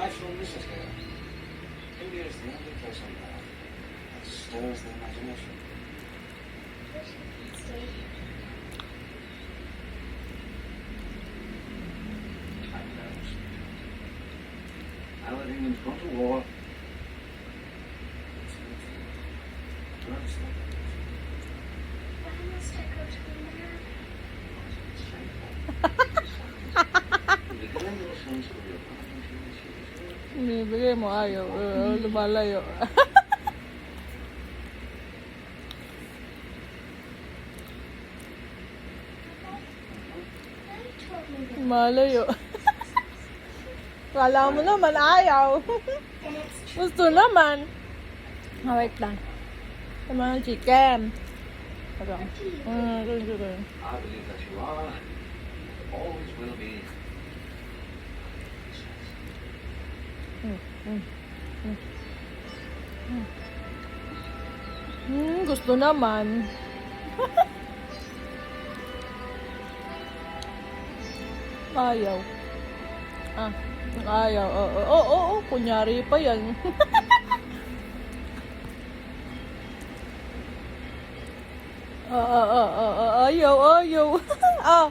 I feel Mrs. Gale. India is the only place on earth that stirs the imagination. I knows. Now that England's gone to war, it's Why must I go to America? Binibigay mo ayaw. Uh, lumalayo. Daddy told me that. Malayo. Kala mo naman ayaw. Gusto naman. Ah, wait lang. Sama ng chicken. Ito. Mm. I believe that you are, and always will be. Hmm, gusto naman. Ayaw. Ah, ayaw. Oo, oo, oo, oo. Kunyari pa yan. Ah, ah, ah, ah, ah, ayaw, ayaw. ah,